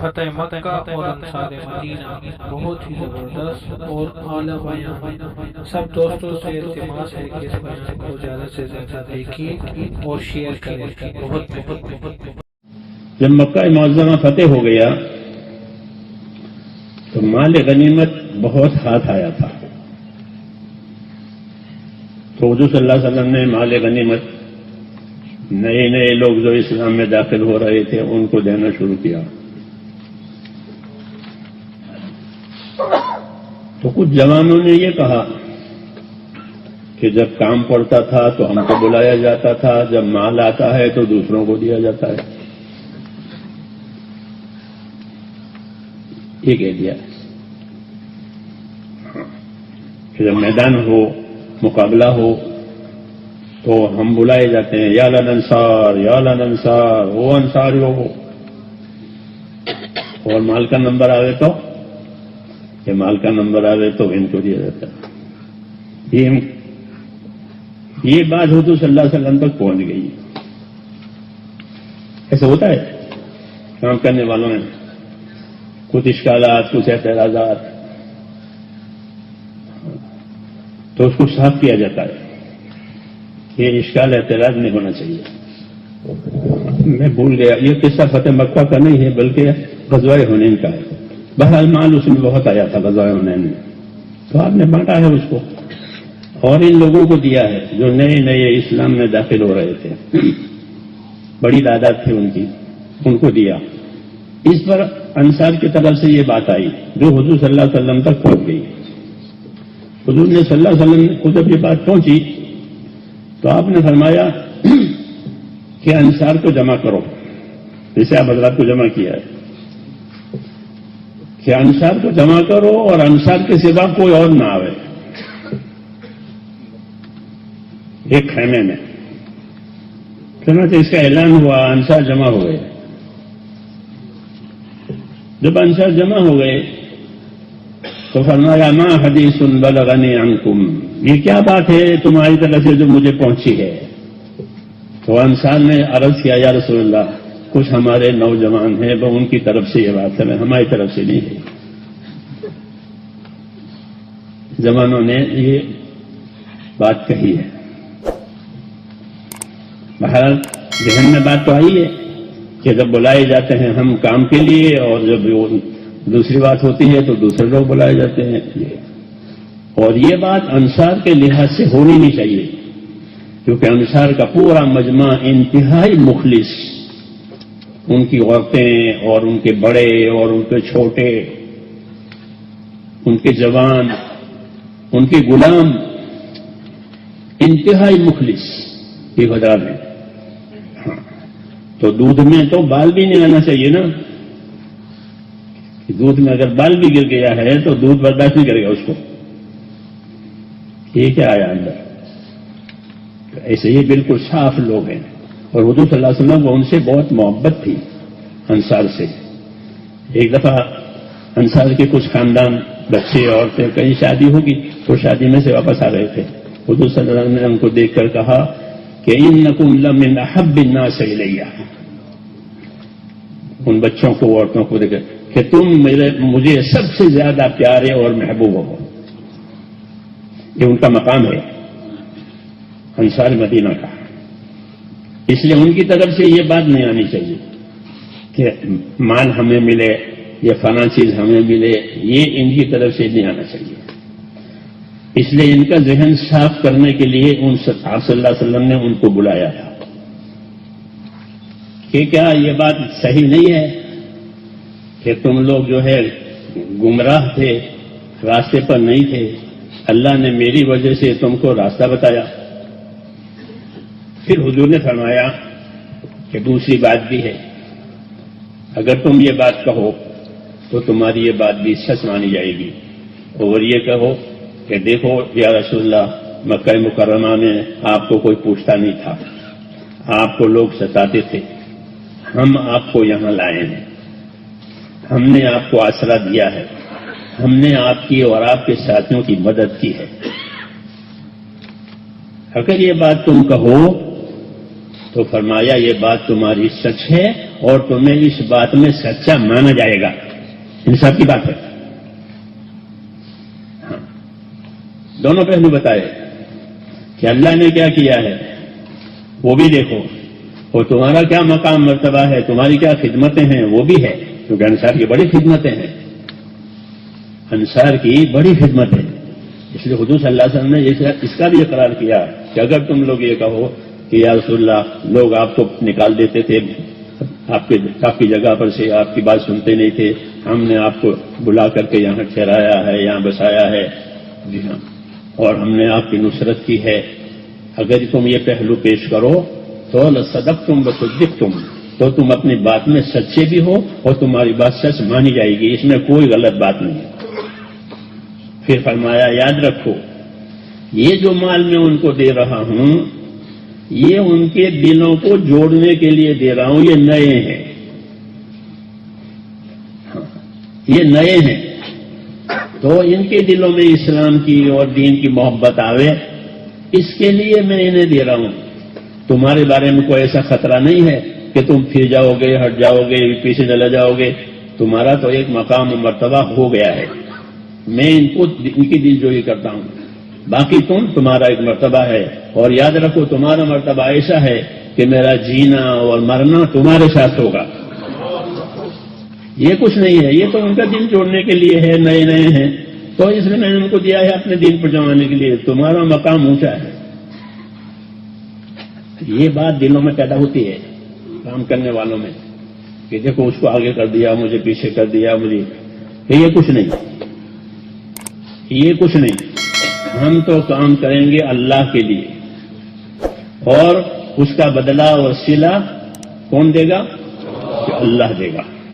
فتح مکہ اور انصار مدینہ، بہت ہی زبردست اور اعلیٰ بیان سب دوستوں سے التماس ہے کہ اس بیان کو زیادہ سے زیادہ دیکھیے اور شیئر کریں۔ بہت بہت بہت۔ جب مکہ معظمہ فتح ہو گیا، تو مال غنیمت بہت ہاتھ آیا تھا۔ تو حضور صلی اللہ علیہ وسلم نے مال غنیمت، نئے نئے لوگ جو اسلام میں داخل ہو رہے تھے، ان کو دینا شروع کیا۔ تو کچھ جوانوں نے یہ کہا کہ جب کام پڑتا تھا تو ہم کو بلایا جاتا تھا، جب مال آتا ہے تو دوسروں کو دیا جاتا ہے۔ یہ کہہ دیا کہ جب میدان ہو، مقابلہ ہو، تو ہم بلائے جاتے ہیں، یا لن انصار، یا لن انصار، وہ انصار ہو اور مال کا نمبر آئے تو کہ مال کا نمبر آئے تو ان کو دیا جاتا ہے یہ یہ بات حضور صلی اللہ علیہ وسلم تک پہنچ گئی۔ ایسا ہوتا ہے؟ کام کرنے والوں میں کچھ اشکالات، کچھ اعتراضات۔ تو اس کو صاف کیا جاتا ہے یہ اشکال اعتراض نہیں ہونا چاہیے۔ میں بھول گیا۔ یہ قصہ فتح مکہ کا نہیں ہے، بلکہ غزوہ ہنین کا ہے۔ بہرحال مال اس میں بہت آیا تھا غزوہ میں تو آپ نے بانٹا ہے اس کو۔ اور ان لوگوں کو دیا ہے جو نئے نئے اسلام میں داخل ہو رہے تھے۔ بڑی تعداد تھی ان کی، ان کو دیا۔ اس پر انصار کی طرف سے یہ بات آئی، جو حضور صلی اللہ علیہ وسلم تک پہنچ گئی۔ حضور نے صلی اللہ علیہ وسلم کو جب یہ بات پہنچی، تو آپ نے فرمایا کہ انصار کو جمع کرو۔ جیسے آپ حضرات کو جمع کیا ہے۔ کہ انصار کو جمع کرو اور انصار کے سوا کوئی اور نہ آئے ایک خیمے میں۔ چنانچہ اس کا اعلان ہوا انصار جمع ہو گئے۔ جب انصار جمع ہو گئے تو فرمایا ماں حدیث بلغنی عنکم۔ یہ کیا بات ہے تمہاری طرف سے جو مجھے پہنچی ہے؟ تو انصار نے عرض کیا، یا رسول اللہ کچھ ہمارے نوجوان ہیں، وہ ان کی طرف سے یہ بات ہے ہماری طرف سے نہیں ہے۔ جوانوں نے یہ بات کہی ہے۔ بہرحال، ذہن میں بات تو آئی ہے کہ جب بلائے جاتے ہیں ہم کام کے لیے اور جب دوسری بات ہوتی ہے تو دوسرے لوگ بلائے جاتے ہیں۔ اور یہ بات انصار کے لحاظ سے ہونی نہیں چاہیے، کیونکہ انصار کا پورا مجمع انتہائی مخلص ان کی عورتیں اور ان کے بڑے اور ان کے چھوٹے، ان کے جوان، ان کے غلام، انتہائی مخلص یہ وجہ ہے تو دودھ میں تو بال بھی نہیں آنا چاہیے نا۔ دودھ میں اگر بال بھی گر گیا ہے تو دودھ برداشت نہیں کرے گا اس کو۔ یہ کیا آیا اندر؟ ایسے ہی بالکل صاف لوگ ہیں۔ اور حضور صلی اللہ علیہ وسلم کو ان سے بہت محبت تھی، انصار سے۔ ایک دفعہ انصار کے کچھ خاندان، بچے، عورتیں کہیں شادی ہوگی تو شادی میں سے واپس آ رہے تھے۔ حضور صلی اللہ علیہ وسلم نے ان کو دیکھ کر کہا کہ ان نقم لمن احب الناس سے لیا ان بچوں کو، عورتوں کو دیکھ کہ تم میرے، مجھے سب سے زیادہ پیارے اور محبوب ہو۔ یہ ان کا مقام ہے۔ انصار مدینہ کا۔ اس لیے ان کی طرف سے یہ بات نہیں آنی چاہیے کہ مال ہمیں ملے یا فلاں چیز ہمیں ملے، یہ ان کی طرف سے نہیں آنا چاہیے۔ اس لیے ان کا ذہن صاف کرنے کے لیے ان صلی اللہ علیہ وسلم نے ان کو بلایا تھا۔ کہ کیا یہ بات صحیح نہیں ہے کہ تم لوگ جو ہے گمراہ تھے، راستے پر نہیں تھے؟ اللہ نے میری وجہ سے تم کو راستہ بتایا۔ پھر حضور نے فرمایا کہ دوسری بات بھی ہے۔ اگر تم یہ بات کہو تو تمہاری یہ بات بھی سچ مانی جائے گی۔ اور یہ کہو کہ دیکھو، یا رسول اللہ، مکہ مکرمہ میں آپ کو کوئی پوچھتا نہیں تھا۔ آپ کو لوگ ستاتے تھے۔ ہم آپ کو یہاں لائے ہیں۔ ہم نے آپ کو آسرا دیا ہے۔ ہم نے آپ کی اور آپ کے ساتھیوں کی مدد کی ہے۔ اگر یہ بات تم کہو تو فرمایا، یہ بات تمہاری سچ ہے اور تمہیں اس بات میں سچا مانا جائے گا۔ انصاف کی بات ہے۔ ہاں۔ دونوں پہلو بتائے کہ اللہ نے کیا کیا ہے۔ وہ بھی دیکھو۔ اور تمہارا کیا مقام مرتبہ ہے؟ تمہاری کیا خدمتیں ہیں؟ وہ بھی ہے۔ کیونکہ انصار کی بڑی خدمتیں ہیں۔ انصار کی بڑی خدمت ہے اس لیے حضور صلی اللہ علیہ وسلم نے اس کا بھی اقرار کیا کہ اگر تم لوگ یہ کہو کہ یا رسول اللہ، لوگ آپ کو نکال دیتے تھے، آپ کے، آپ کی جگہ پر سے آپ کی بات سنتے نہیں تھے۔ ہم نے آپ کو بلا کر کے یہاں ٹھہرایا ہے، یہاں بسایا ہے۔ جی ہاں۔ اور ہم نے آپ کی نصرت کی ہے۔ اگر تم یہ پہلو پیش کرو تو صدق تم بصدق تم تو تم اپنی بات میں سچے بھی ہو اور تمہاری بات سچ مانی جائے گی، اس میں کوئی غلط بات نہیں ہے۔ پھر فرمایا، یاد رکھو، یہ جو مال میں ان کو دے رہا ہوں یہ ان کے دلوں کو جوڑنے کے لیے دے رہا ہوں، یہ نئے ہیں۔ یہ نئے ہیں۔ تو ان کے دلوں میں اسلام کی اور دین کی محبت آوے، اس کے لیے میں انہیں دے رہا ہوں۔ تمہارے بارے میں کوئی ایسا خطرہ نہیں ہے کہ تم پھر جاؤ گے، ہٹ جاؤ گے، پیچھے چلے جاؤ گے۔ تمہارا تو ایک مقام و مرتبہ ہو گیا ہے۔ میں ان کو، ان کی دل جوئی کرتا ہوں۔ باقی تم تمہارا ایک مرتبہ ہے؟ اور یاد رکھو، تمہارا مرتبہ ایسا ہے کہ میرا جینا اور مرنا تمہارے ساتھ ہوگا۔ یہ کچھ نہیں ہے، یہ تو ان کا دل جوڑنے کے لیے ہے، نئے نئے ہیں۔ تو اس لیے میں نے ان کو دیا ہے اپنے دل پر جمانے کے لیے۔ تمہارا مقام اونچا ہے۔ یہ بات دلوں میں پیدا ہوتی ہے کام کرنے والوں میں، کہ دیکھو، اس کو آگے کر دیا، مجھے پیچھے کر دیا، مجھے۔ یہ کچھ نہیں۔ یہ کچھ نہیں۔ ہم تو کام کریں گے اللہ کے لیے۔ اور اس کا بدلہ اور سلا کون دے گا؟ کہ اللہ دے گا۔